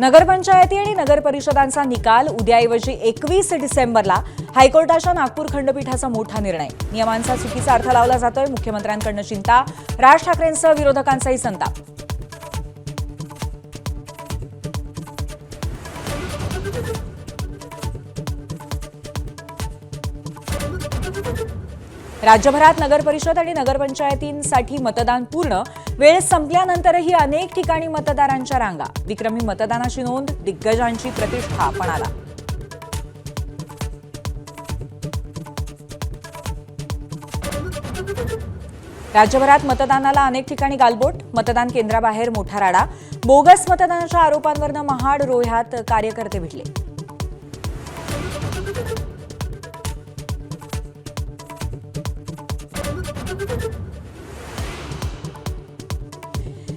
नगरपंचायती आणि नगरपरिषदांचा निकाल उद्याऐवजी एकवीस डिसेंबरला हायकोर्टाच्या नागपूर खंडपीठाचा मोठा निर्णय. नियमांचा चुकीचा अर्थ लावला जातोय मुख्यमंत्र्यांकडनं चिंता राज ठाकरेंसह विरोधकांचाही संताप. राज्यभरात नगरपरिषद आणि नगरपंचायतींसाठी मतदान पूर्ण. वेळ संपल्यानंतरही अनेक ठिकाणी मतदारांच्या रांगा. विक्रमी मतदानाची नोंद दिग्गजांची प्रतिष्ठा पणाला राज्यभरात मतदानाला अनेक ठिकाणी गालबोट. मतदान केंद्राबाहेर मोठा राडा. बोगस मतदानाच्या आरोपांवरनं महाड रोह्यात कार्यकर्ते भिडले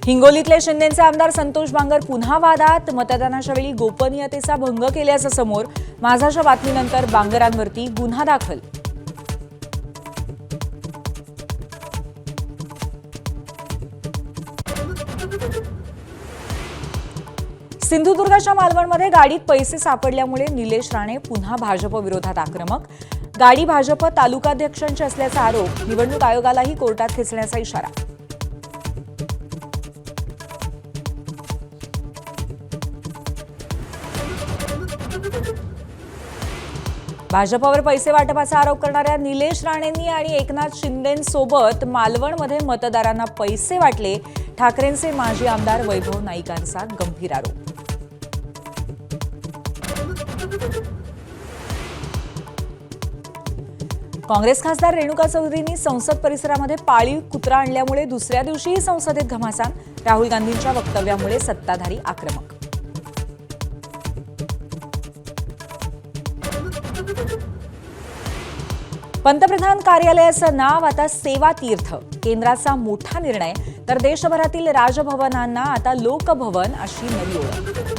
हिंगोलीतले शिंदेचे आमदार संतोष बांगर पुन्हा वादात. मतदानाच्या वेळी गोपनीयतेचा भंग केल्याचं समोर माझाच्या बातमीनंतर बांगरांवरती गुन्हा दाखल. सिंधुदुर्गाच्या मालवणमध्ये गाडीत पैसे सापडल्यामुळे निलेश राणे पुन्हा भाजप विरोधात आक्रमक. गाडी भाजप तालुकाध्यक्षांची असल्याचा आरोप निवडणूक आयोगालाही कोर्टात खेचण्याचा इशारा. भाजपावर पैसे वाटपाचा आरोप करणाऱ्या निलेश राणेंनी आणि एकनाथ शिंदेसोबत मालवणमध्ये मतदारांना पैसे वाटले ठाकरेंचे माजी आमदार वैभव नाईकांचा गंभीर आरोप. काँग्रेस खासदार रेणुका चौधरींनी संसद परिसरामध्ये पाळीव कुत्रा आणल्यामुळे दुसऱ्या दिवशीही संसदेत घमासान. राहुल गांधींच्या वक्तव्यामुळे सत्ताधारी आक्रमक. पंतप्रधान कार्यालयाचं नाव आता सेवा तीर्थ केंद्राचा मोठा निर्णय. तर देशभरातील राजभवनांना आता लोकभवन अशी नवी ओळख.